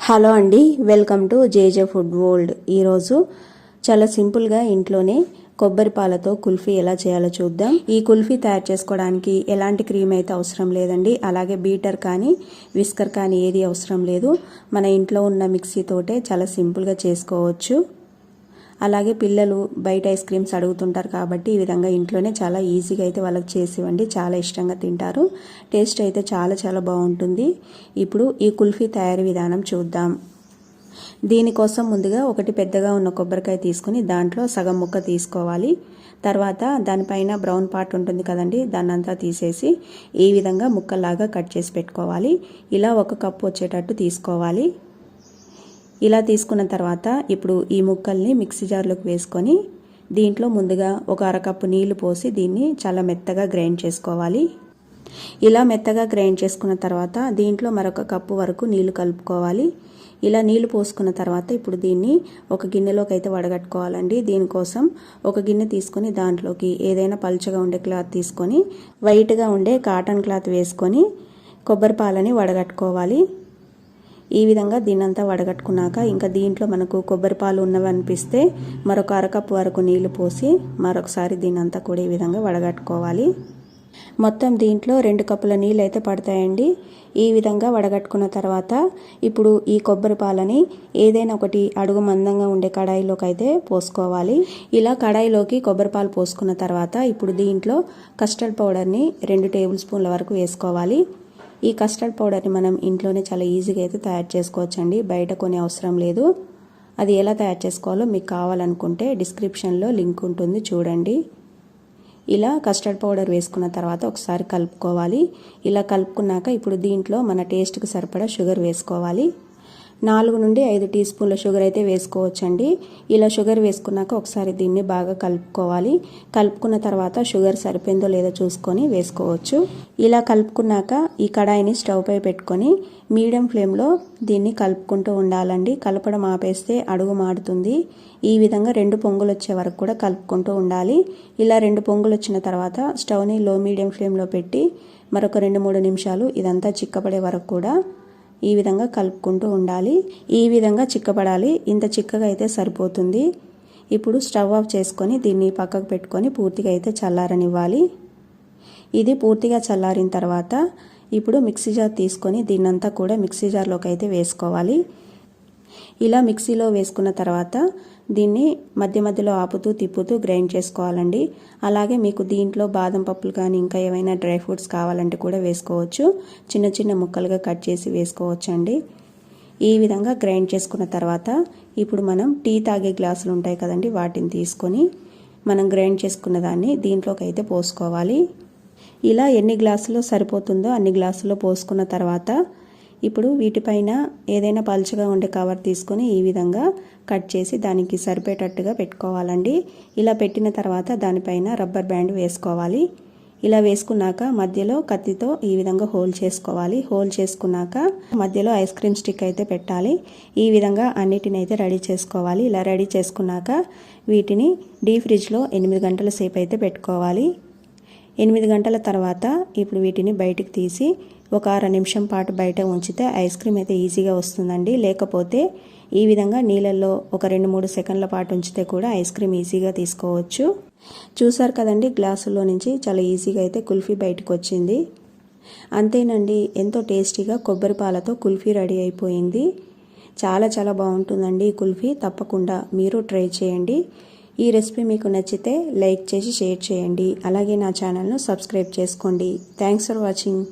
Hello అండి welcome to JJ food world. ఈరోజు చాలా సింపుల్గా ఇంట్లోనే కొబ్బరి పాలతో కుల్ఫీ ఎలా చేయాలో చూద్దాం. ఈ కుల్ఫీ తయారు చేసుకోవడానికి ఎలాంటి క్రీమ్ అయితే అవసరం లేదండి అలాగే బీటర్ కానీ విస్కర్ కానీ ఏది అవసరం లేదు. మన ఇంట్లో ఉన్న మిక్సీతోటే చాలా సింపుల్గా చేసుకోవచ్చు. అలాగే పిల్లలు బయట ఐస్ క్రీమ్స్ అడుగుతుంటారు కాబట్టి ఈ విధంగా ఇంట్లోనే చాలా ఈజీగా అయితే వాళ్ళకి చేసి ఇవ్వండి చాలా ఇష్టంగా తింటారు. టేస్ట్ అయితే చాలా చాలా బాగుంటుంది. ఇప్పుడు ఈ కుల్ఫీ తయారీ విధానం చూద్దాం. దీనికోసం ముందుగా ఒకటి పెద్దగా ఉన్న కొబ్బరికాయ తీసుకుని దాంట్లో సగం ముక్క తీసుకోవాలి. తర్వాత దానిపైన బ్రౌన్ పార్ట్ ఉంటుంది కదండి దాన్నంతా తీసేసి ఈ విధంగా ముక్కలాగా కట్ చేసి పెట్టుకోవాలి. ఇలా ఒక కప్పు వచ్చేటట్టు తీసుకోవాలి. ఇలా తీసుకున్న తర్వాత ఇప్పుడు ఈ ముక్కల్ని మిక్సీ జార్లోకి వేసుకొని దీంట్లో ముందుగా ఒక అరకప్పు నీళ్ళు పోసి దీన్ని చాలా మెత్తగా గ్రైండ్ చేసుకోవాలి. ఇలా మెత్తగా గ్రైండ్ చేసుకున్న తర్వాత దీంట్లో మరొక కప్పు వరకు నీళ్ళు కలుపుకోవాలి. ఇలా నీళ్ళు పోసుకున్న తర్వాత ఇప్పుడు దీన్ని ఒక గిన్నెలోకి అయితే వడగట్టుకోవాలండి. దీనికోసం ఒక గిన్నె తీసుకొని దాంట్లోకి ఏదైనా పలుచగా ఉండే క్లాత్ తీసుకొని వైట్గా ఉండే కాటన్ క్లాత్ వేసుకొని కొబ్బరి పాలని వడగట్టుకోవాలి. ఈ విధంగా దీనంతా వడగట్టుకున్నాక ఇంకా దీంట్లో మనకు కొబ్బరి పాలు ఉన్నవి అనిపిస్తే మరొక అరకప్పు వరకు నీళ్ళు పోసి మరొకసారి దీనంతా కూడా ఈ విధంగా వడగట్టుకోవాలి. మొత్తం దీంట్లో రెండు కప్పుల నీళ్ళు అయితే పడతాయండి. ఈ విధంగా వడగట్టుకున్న తర్వాత ఇప్పుడు ఈ కొబ్బరి పాలని ఏదైనా ఒకటి అడుగు మందంగా ఉండే కడాయిలోకి అయితే పోసుకోవాలి. ఇలా కడాయిలోకి కొబ్బరి పాలు పోసుకున్న తర్వాత ఇప్పుడు దీంట్లో కస్టర్డ్ పౌడర్ని రెండు టేబుల్ స్పూన్ల వరకు వేసుకోవాలి. ఈ కస్టర్డ్ పౌడర్ని మనం ఇంట్లోనే చాలా ఈజీగా అయితే తయారు చేసుకోవచ్చండి. బయట కొనే అవసరం లేదు. అది ఎలా తయారు చేసుకోవాలో మీకు కావాలనుకుంటే డిస్క్రిప్షన్లో లింక్ ఉంటుంది చూడండి. ఇలా కస్టర్డ్ పౌడర్ వేసుకున్న తర్వాత ఒకసారి కలుపుకోవాలి. ఇలా కలుపుకున్నాక ఇప్పుడు దీంట్లో మన టేస్ట్కి సరిపడా షుగర్ వేసుకోవాలి. నాలుగు నుండి ఐదు టీ స్పూన్ల షుగర్ అయితే వేసుకోవచ్చండి. ఇలా షుగర్ వేసుకున్నాక ఒకసారి దీన్ని బాగా కలుపుకోవాలి. కలుపుకున్న తర్వాత షుగర్ సరిపోయిందో లేదో చూసుకొని వేసుకోవచ్చు. ఇలా కలుపుకున్నాక ఈ కడాయిని స్టవ్ పై పెట్టుకొని మీడియం ఫ్లేమ్లో దీన్ని కలుపుకుంటూ ఉండాలండి. కలపడం ఆపేస్తే అడుగు మాడుతుంది. ఈ విధంగా రెండు పొంగులు వచ్చే వరకు కూడా కలుపుకుంటూ ఉండాలి. ఇలా రెండు పొంగులు వచ్చిన తర్వాత స్టవ్ని లో మీడియం ఫ్లేమ్లో పెట్టి మరొక రెండు మూడు నిమిషాలు ఇదంతా చిక్కపడే వరకు కూడా ఈ విధంగా కలుపుకుంటూ ఉండాలి. ఈ విధంగా చిక్కబడాలి. ఇంత చిక్కగా అయితే సరిపోతుంది. ఇప్పుడు స్టవ్ ఆఫ్ చేసుకొని దీన్ని పక్కకు పెట్టుకొని పూర్తిగా అయితే చల్లారనివ్వాలి. ఇది పూర్తిగా చల్లారిన తర్వాత ఇప్పుడు మిక్సీ జార్ తీసుకొని దీన్నంతా కూడా మిక్సీ జార్లోకి అయితే వేసుకోవాలి. ఇలా మిక్సీలో వేసుకున్న తర్వాత దీన్ని మధ్య మధ్యలో ఆపుతూ తిప్పుతూ గ్రైండ్ చేసుకోవాలండి. అలాగే మీకు దీంట్లో బాదం పప్పులు కానీ ఇంకా ఏమైనా డ్రై ఫ్రూట్స్ కావాలంటే కూడా వేసుకోవచ్చు. చిన్న చిన్న ముక్కలుగా కట్ చేసి వేసుకోవచ్చు అండి ఈ విధంగా గ్రైండ్ చేసుకున్న తర్వాత ఇప్పుడు మనం టీ తాగే గ్లాసులు ఉంటాయి కదండి వాటిని తీసుకొని మనం గ్రైండ్ చేసుకున్న దాన్ని దీంట్లోకి అయితే పోసుకోవాలి. ఇలా ఎన్ని గ్లాసులు సరిపోతుందో అన్ని గ్లాసులు పోసుకున్న తర్వాత ఇప్పుడు వీటిపైన ఏదైనా పలుచగా ఉండే కవర్ తీసుకొని ఈ విధంగా కట్ చేసి దానికి సరిపేటట్టుగా పెట్టుకోవాలండి. ఇలా పెట్టిన తర్వాత దానిపైన రబ్బర్ బ్యాండ్ వేసుకోవాలి. ఇలా వేసుకున్నాక మధ్యలో కత్తితో ఈ విధంగా హోల్ చేసుకోవాలి. హోల్ చేసుకున్నాక మధ్యలో ఐస్ క్రీమ్ స్టిక్ అయితే పెట్టాలి. ఈ విధంగా అన్నిటిని అయితే రెడీ చేసుకోవాలి. ఇలా రెడీ చేసుకున్నాక వీటిని డీ ఫ్రిడ్జ్లో ఎనిమిది గంటల సేపు అయితే పెట్టుకోవాలి. ఎనిమిది గంటల తర్వాత ఇప్పుడు వీటిని బయటికి తీసి ఒక అర నిమిషం పాటు బయట ఉంచితే ఐస్ క్రీమ్ అయితే ఈజీగా వస్తుందండి. లేకపోతే ఈ విధంగా నీళ్ళల్లో ఒక రెండు మూడు సెకండ్ల పాటు ఉంచితే కూడా ఐస్ క్రీమ్ ఈజీగా తీసుకోవచ్చు. చూసారు కదండి గ్లాసులో నుంచి చాలా ఈజీగా అయితే కుల్ఫీ బయటకు వచ్చింది. అంతేనండి ఎంతో టేస్టీగా కొబ్బరి పాలతో కుల్ఫీ రెడీ అయిపోయింది. చాలా చాలా బాగుంటుందండి ఈ కుల్ఫీ. తప్పకుండా మీరు ట్రై చేయండి. ఈ రెసిపీ మీకు నచ్చితే లైక్ చేసి షేర్ చేయండి. అలాగే నా ఛానల్ను సబ్స్క్రైబ్ చేసుకోండి. Thanks for watching.